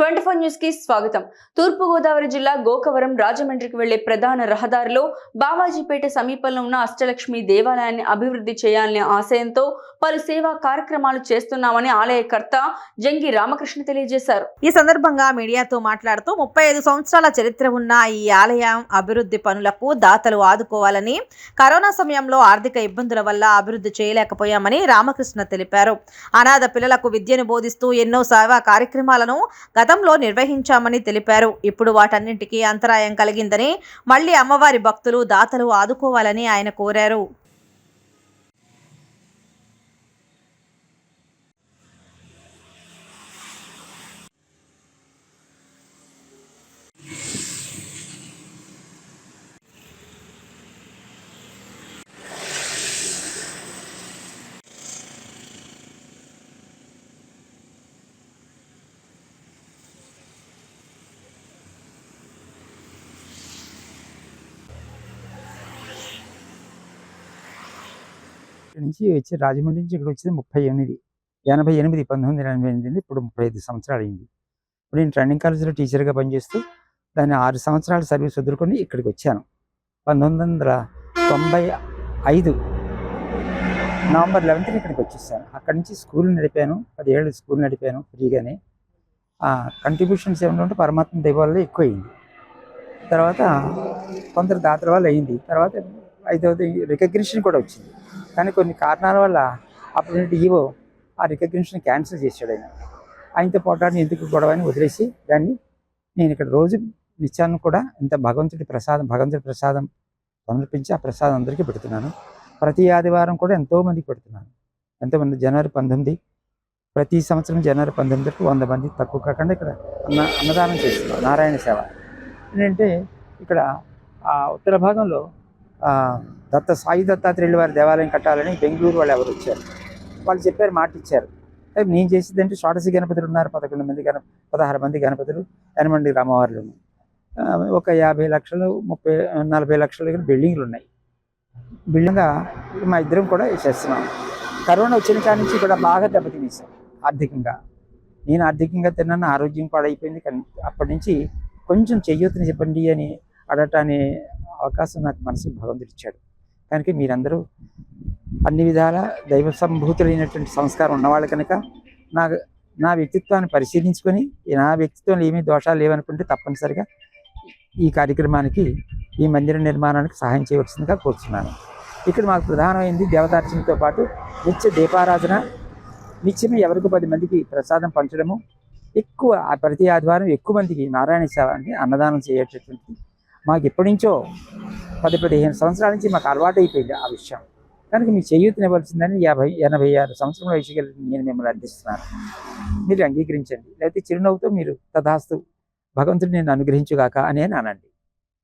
Twenty four న్యూస్కి స్వాగతం. తూర్పు గోదావరి జిల్లా గోకవరం రాజమండ్రికి వెళ్ళే ప్రధాన రహదారిలో బావాజీపేట సమీపంలో ఉన్న అష్టలక్ష్మి దేవాలయాన్ని అభివృద్ధి చేయాలనే ఆశయంతో పలు సేవా కార్యక్రమాలు చేస్తున్నామని ఆలయకర్త జంగి రామకృష్ణ తెలియజేశారు. ఈ సందర్భంగా మీడియాతో మాట్లాడుతూ ముప్పై ఐదు సంవత్సరాల చరిత్ర ఉన్న ఈ ఆలయం అభివృద్ధి పనులకు దాతలు ఆదుకోవాలని కరోనా సమయంలో ఆర్థిక ఇబ్బందుల వల్ల అభివృద్ధి చేయలేకపోయామని రామకృష్ణ తెలిపారు. అనాథ పిల్లలకు విద్యను బోధిస్తూ ఎన్నో సేవా కార్యక్రమాలను గత గతంలో నిర్వహించామని తెలిపారు. ఇప్పుడు వాటన్నింటికీ అంతరాయం కలిగిందని మళ్ళీ అమ్మవారి భక్తులు దాతలు ఆదుకోవాలని ఆయన కోరారు. ఇక్కడి నుంచి వచ్చి రాజమండ్రి నుంచి ఇక్కడ వచ్చేది ముప్పై ఎనిమిది ఎనభై ఎనిమిది పంతొమ్మిది వందల ఎనభై ఎనిమిది ఇప్పుడు ముప్పై ఐదు సంవత్సరాలు అయింది. ఇప్పుడు నేను ట్రైనింగ్ కాలేజీలో టీచర్గా పనిచేస్తూ దాన్ని ఆరు సంవత్సరాల సర్వీస్ వదులుకొని ఇక్కడికి వచ్చాను. పంతొమ్మిది వందల తొంభై ఐదు నవంబర్ లెవెన్త్ని ఇక్కడికి వచ్చేసాను. అక్కడి నుంచి స్కూల్ నడిపాను పదిహేడు స్కూల్ నడిపాను ఫ్రీగానే. కంట్రిబ్యూషన్స్ ఏమైనా ఉంటే పరమాత్మ దైవ ఎక్కువైంది ఎక్కువ అయింది తర్వాత కొందరు దాతల వల్ల అయింది. తర్వాత ఐదవది రికగ్నిషన్ కూడా వచ్చింది. కానీ కొన్ని కారణాల వల్ల అప్పుడు ఈవో ఆ రికగ్నిషన్ క్యాన్సిల్ చేశాడు ఆయన. ఆయనతో పోటాడిని ఎందుకు గొడవ అని వదిలేసి దాన్ని నేను ఇక్కడ రోజు నిత్యాన్ని కూడా ఇంత భగవంతుడి ప్రసాదం భగవంతుడి ప్రసాదం సమర్పించి ఆ ప్రసాదం అందరికీ పెడుతున్నాను. ప్రతి ఆదివారం కూడా ఎంతోమందికి పెడుతున్నాను. ఎంతోమంది జనవరి పంతొమ్మిది ప్రతి సంవత్సరం జనవరి పంతొమ్మిదికి వంద మంది తక్కువ కాకుండా ఇక్కడ అన్న అన్నదానం చేస్తున్నాను. నారాయణ సేవ. ఏంటంటే ఇక్కడ ఆ ఉత్తర భాగంలో దత్త సాయి దత్తాత్రేయులు వారి దేవాలయం కట్టాలని బెంగళూరు వాళ్ళు ఎవరు వచ్చారు? వాళ్ళు చెప్పారు మాట ఇచ్చారు. నేను చేసేది అంటే గణపతులు ఉన్నారు పదకొండు మంది గణ పదహారు మంది గణపతులు ఎనమండి రామవారులు ఒక యాభై లక్షలు ముప్పై నలభై లక్షల దగ్గర బిల్డింగ్లు ఉన్నాయి. బిల్డింగ్ మా ఇద్దరం కూడా చేస్తున్నాం. కరోనా వచ్చిన కాడి నుంచి కూడా బాగా దెబ్బతినేసాం ఆర్థికంగా. నేను ఆర్థికంగా తిన్నాను ఆరోగ్యం పాడైపోయింది కానీ అప్పటి నుంచి కొంచెం చెయ్యొద్దని చెప్పండి అని అడటాన్ని అవకాశం నాకు మనసు భగవంతుడు ఇచ్చాడు. కనుక మీరందరూ అన్ని విధాల దైవ సంభూతులైనటువంటి సంస్కారం ఉన్నవాళ్ళు కనుక నా నా వ్యక్తిత్వాన్ని పరిశీలించుకొని నా వ్యక్తిత్వంలో ఏమీ దోషాలు లేవనుకుంటే తప్పనిసరిగా ఈ కార్యక్రమానికి ఈ మందిర నిర్మాణానికి సహాయం చేయవలసిందిగా కోరుతున్నాను ఇక్కడ మాకు ప్రధానమైంది దేవతార్చనతో పాటు నిత్య దీపారాధన. నిత్యం ఎవరికి పది మందికి ప్రసాదం పంచడము. ఎక్కువ ఆ ప్రతి ఆదివారం ఎక్కువ మందికి నారాయణ సేవ అన్నదానం చేయటటువంటి మాకు ఎప్పటి నుంచో పది పదిహేను సంవత్సరాల నుంచి మాకు అలవాటు అయిపోయింది ఆ విషయం. కనుక మీ చేయూతనివ్వాల్సిందని యాభై ఎనభై ఆరు సంవత్సరంలో వయసుకెళ్ళి నేను మిమ్మల్ని అర్థిస్తున్నాను మీరు అంగీకరించండి. లేకపోతే చిరునవ్వుతో మీరు తథాస్తు భగవంతుడు నేను అనుగ్రహించుగాక అని అనండి